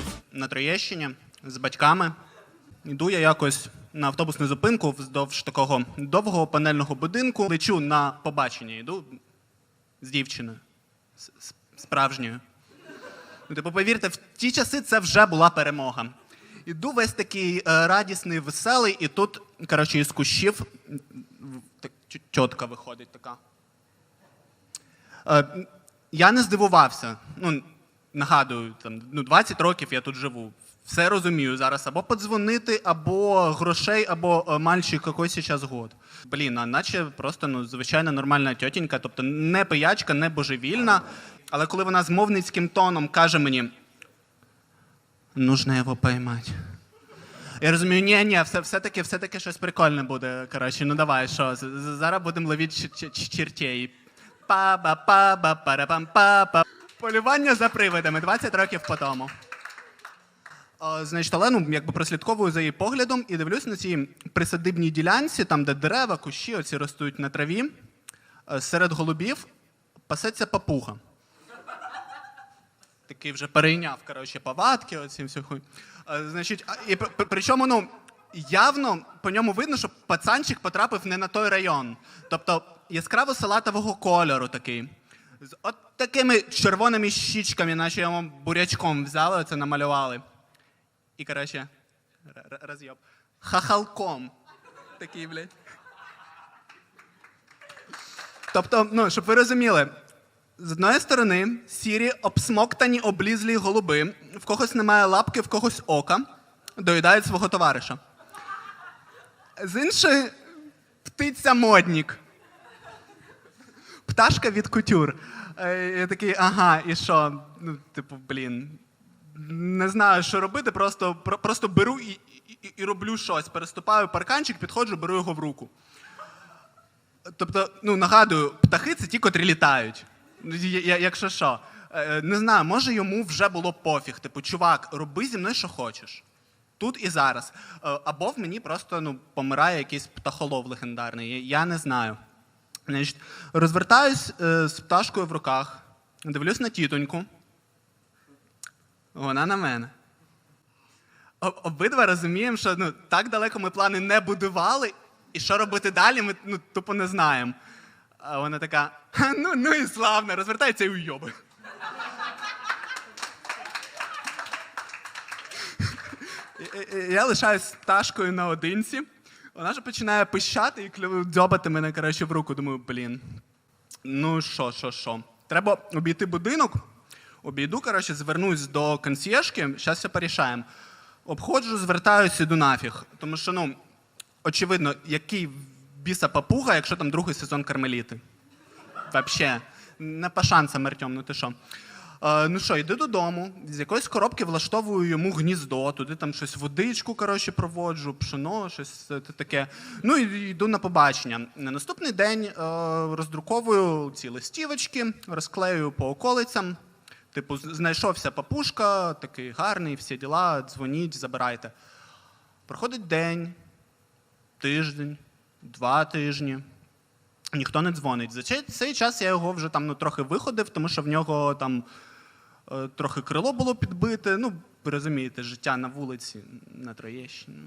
жив на Троєщині з батьками. Йду я якось на автобусну зупинку вздовж такого довгого панельного будинку. Лечу на побачення. Йду з дівчиною. Справжньою. Ну, типу, повірте, в ті часи це вже була перемога. Іду весь такий е, радісний, веселий, і тут, коротше, із кущів так, чотка виходить така. Е, я не здивувався. Ну, нагадую, там, ну, 20 років я тут живу. Все розумію зараз або подзвонити, або грошей, або е, мальчик якийсь час год. Блін, а наче просто ну, звичайна нормальна тьотінька, тобто не пиячка, не божевільна. Але коли вона з мовницьким тоном каже мені, нужно його поймати. Я розумію, ні, ні, все, все-таки, все-таки щось прикольне буде. Коротше, ну давай, що, зараз будемо ловити чертей. па Полювання за привидами 20 років по тому. О, Значить, Олену якби прослідковую за її поглядом і дивлюсь на цій присадибній ділянці, там, де дерева, кущі оці ростуть на траві. е, Серед голубів пасеться папуга. Такий вже перейняв, коротше, повадки, оці всю хуй. Е, Значить, і при- при- причому, ну, явно по ньому видно, що пацанчик потрапив не на той район. Тобто яскраво салатового кольору такий. З от такими червоними щічками, наче йому бурячком взяли, це намалювали. І, коротше, роз'єб. Хахалком. Такий, блядь. Тобто, ну, щоб ви розуміли, з одної сторони, сірі, обсмоктані, облізлі голуби, в когось немає лапки, в когось ока, доїдають свого товариша. З іншої птиця моднік. Пташка від кутюр. Е, Я такий, ага, і що? Ну, типу, блін. Не знаю, що робити, просто, про- просто беру і, і, і роблю щось. Переступаю парканчик, підходжу, беру його в руку. Тобто, ну нагадую, птахи це ті, котрі літають. Ну, Якщо що. Е, Не знаю, може йому вже було пофіг. Типу, чувак, роби зі мною, що хочеш. Тут і зараз. Е, Або в мені просто ну, помирає якийсь птахолов легендарний. Я не знаю. Значить, розвертаюсь е, з пташкою в руках, дивлюсь на тітоньку. Вона на мене. Обидва розуміємо, що ну, так далеко ми плани не будували, і що робити далі, ми ну, тупо не знаємо. А вона така: ну, ну і славно, розвертається і уйоби. Я лишаюсь з Ташкою наодинці. Вона ж починає пищати і дзьобати мене коротше, в руку. Думаю, блін. Ну що, що, що. Треба обійти будинок. Обійду, коротше, звернусь до консьєжки, зараз все порішаємо. Обходжу, звертаюся, іду нафіг. Тому що, ну, очевидно, який біса папуга, якщо там другий сезон кармеліти. Вообще. Не по шансам, Артем, ну ти що? Ну що, йду додому, з якоїсь коробки влаштовую йому гніздо, туди там щось водичку коротше, проводжу, пшено, щось е, таке. Ну і йду на побачення. На наступний день е, роздруковую ці листівочки, розклею по околицям. Типу, знайшовся папушка, такий гарний, всі діла, дзвоніть, забирайте. Проходить день, тиждень, два тижні. Ніхто не дзвонить. За цей, час я його вже там ну, трохи виходив, тому що в нього там е, трохи крило було підбите. Ну, розумієте, життя на вулиці, на Троєщині,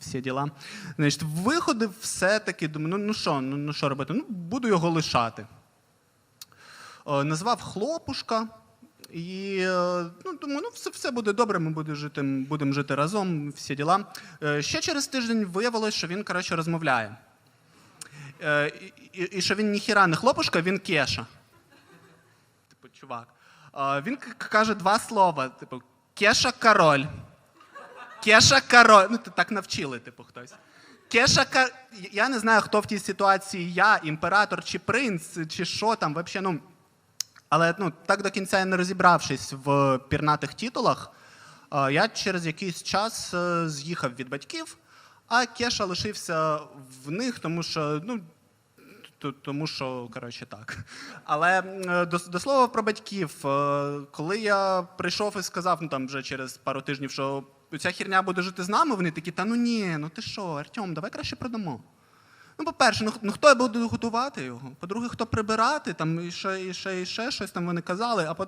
всі діла. Значить, виходив все-таки, думаю, ну, ну що, ну, ну що робити? Ну, буду його лишати. Е, назвав хлопушка. І е, ну, думаю, ну все, все буде добре, ми будемо жити, будемо жити разом, всі діла. Е, Ще через тиждень виявилось, що він, коротше, розмовляє. Е, і, і, що він ніхіра не хлопушка, він кеша. Типу, чувак. Е, він каже два слова: типу, кеша король. Кеша король. Ну, так навчили, типу, хтось. Кеша ка... Я не знаю, хто в тій ситуації я, імператор чи принц, чи що там, взагалі, ну. Але ну, так до кінця я не розібравшись в пірнатих титулах, е, я через якийсь час з'їхав від батьків, а Кеша лишився в них, тому що, ну, тому що, коротше, так. Але до, до слова про батьків, е, коли я прийшов і сказав, ну там вже через пару тижнів, що ця херня буде жити з нами, вони такі, та ну ні, ну ти що, Артем, давай краще продамо. Ну, по-перше, ну, ну хто буде готувати його? По-друге, хто прибирати, там і ще, і ще, і ще щось там вони казали. А, по,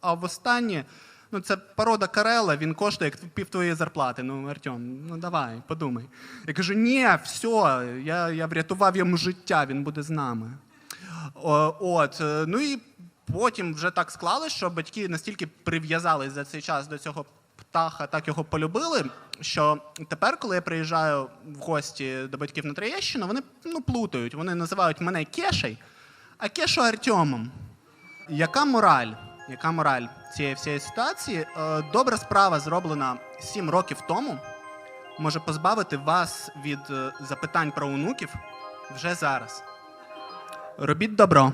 а в останнє, Ну, це порода Карела, він коштує як пів твоєї зарплати. Ну, Артем, ну давай, подумай. Я кажу, ні, все, я, я врятував йому життя, він буде з нами. О, от, е, ну і потім вже так склалось, що батьки настільки прив'язались за цей час до цього птаха, так його полюбили, що тепер, коли я приїжджаю в гості до батьків на Троєщину, вони ну, плутають. Вони називають мене Кешей, а Кешу Артемом. Яка мораль? Яка мораль цієї всієї ситуації? Е, Добра справа зроблена 7 років тому, може позбавити вас від е, запитань про онуків вже зараз. Робіть добро.